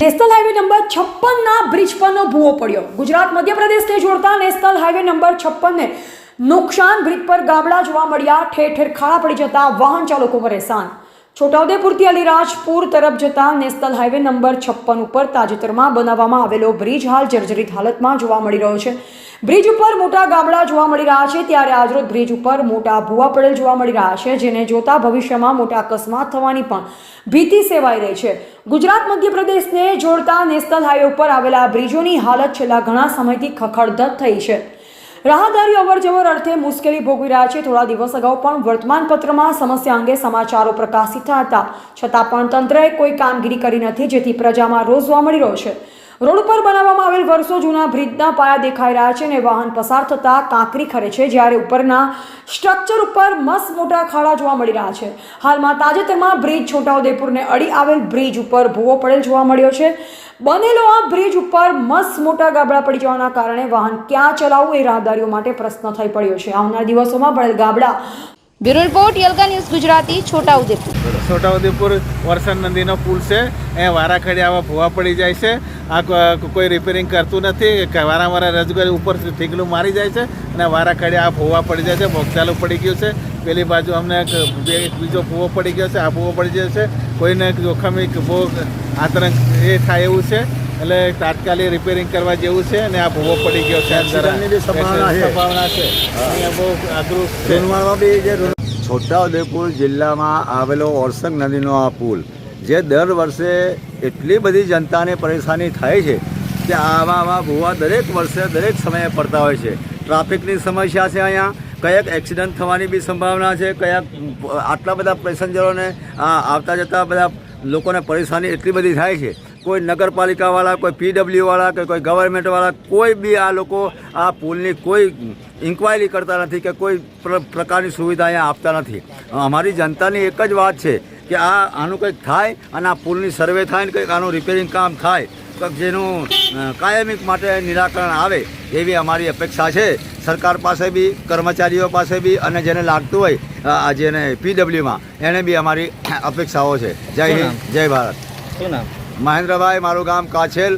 National highway number છપ્પનના bridge પરનો ભૂવો પડ્યો. ગુજરાત, મધ્યપ્રદેશને જોડતા નેશનલ હાઈવે નંબર છપ્પનને નુકસાન, બ્રિજ પર ગાબડા જોવા મળ્યા, ઠેર ઠેર ખાડા પડી જતા વાહન ચાલકો પરેશાન. છોટાઉદેપુરથી અલીરાજપુર તરફ જતા નેશનલ હાઈવે નંબર છપ્પન ઉપર તાજેતરમાં બનાવવામાં આવેલો બ્રિજ હાલ જર્જરિત હાલતમાં જોવા મળી રહ્યો છે. બ્રિજ ઉપર મોટા ગામડા જોવા મળી રહ્યા છે, ત્યારે આજરોજ બ્રિજ ઉપર મોટા ભૂવા પડેલ જોવા મળી રહ્યા છે, જેને જોતા ભવિષ્યમાં મોટા અકસ્માત થવાની પણ ભીતિ સેવાઈ રહી છે. ગુજરાત મધ્યપ્રદેશને જોડતા નેશનલ હાઈવે ઉપર આવેલા બ્રિજોની હાલત છેલ્લા ઘણા સમયથી ખખડધજ થઈ છે. રાહદારીઓ અવરજવર અર્થે મુશ્કેલી ભોગવી રહ્યા છે. થોડા દિવસ અગાઉ પણ વર્તમાનપત્રમાં સમસ્યા અંગે સમાચારો પ્રકાશિત હતા. છતાં પણ તંત્રએ કોઈ કામગીરી કરી નથી, જેથી પ્રજામાં રોષ જોવા મળી રહ્યો છે. રોડ ઉપર બનાવવામાં આવેલ વર્ષો જૂના બ્રિજના પાયા દેખાઈ રહ્યા છે અને વાહન પસાર થતા કાંકરી ખરે છે, જ્યારે ઉપરના સ્ટ્રક્ચર ઉપર મસ્ત મોટા ખાડા જોવા મળી રહ્યા છે. હાલમાં તાજેતરમાં બ્રિજ છોટાઉદેપુરને અડી આવેલ બ્રિજ ઉપર ભૂવો પડેલ જોવા મળ્યો છે. બનેલો આ બ્રિજ ઉપર મસ્ત મોટા ગાબડા પડી જવાના કારણે વાહન ક્યાં ચલાવવું એ રાહદારીઓ માટે પ્રશ્ન થઈ પડ્યો છે. આવનાર દિવસોમાં પડેલ ગાબડા. બ્યુરો રિપોર્ટ યલકા ન્યૂઝ ગુજરાતી, છોટાઉદેપુર. છોટાઉદેપુર વરસાદ નદીનો પુલ છે. એ વારાખડી આવા ભૂવા પડી જાય છે. આ કો- કોઈ રિપેરિંગ કરતું નથી વારાવારા રજૂઆત ઉપર ઠીકલું મારી જાય છે અને વારા કડે આ ભૂવા પડી જાય છે મોગચાલુ પડી ગયું છે. પેલી બાજુ અમને એક બે- એક બીજો ભૂવો પડી ગયો છે આ ભૂવો પડી ગયો છે. કોઈને જોખમી બહુ આતંક એ થાય એવું છે. એટલે તાત્કાલિક રિપેરિંગ કરવા જેવું છે અને આ ભૂવો પડી ગયો છે સંભાવના છે. બહુ અઘરું છે. બી જે છોટાઉદેપુર જિલ્લામાં આવેલો ઓરસંગ નદીનો આ પુલ. જે દર વર્ષે એટલી બધી જનતાને પરેશાની થાય છે કે આવા આવા ભૂવા દરેક વર્ષે દરેક સમયે પડતા હોય છે. ટ્રાફિકની સમસ્યા છે અહીંયા. કયાક એક્સિડન્ટ થવાની બી સંભાવના છે. કયાક આટલા બધા પેસેન્જરોને આવતા જતા બધા લોકોને પરેશાની એટલી બધી થાય છે. કોઈ નગરપાલિકાવાળા, કોઈ પીડબ્લ્યુવાળા કે કોઈ ગવર્મેન્ટવાળા, કોઈ બી આ લોકો આ પુલની કોઈ ઇન્ક્વાયરી કરતા નથી કે કોઈ પ્રકારની સુવિધા અહીંયા આપતા નથી. અમારી જનતાની એક જ વાત છે કે આ આનું કંઈક થાય અને આ પુલની સર્વે થાય ને કંઈક આનું રિપેરિંગ કામ થાય કંઈક જેનું કાયમિક માટે નિરાકરણ આવે એવી અમારી અપેક્ષા છે. સરકાર પાસે બી કર્મચારીઓ પાસે બી અને જેને લાગતું હોય આ જેને પીડબ્લ્યુમાં એને બી અમારી અપેક્ષાઓ છે. જય હિન્દ જય ભારત. શું નામ? મહેન્દ્રભાઈ મારું ગામ કાછેલ.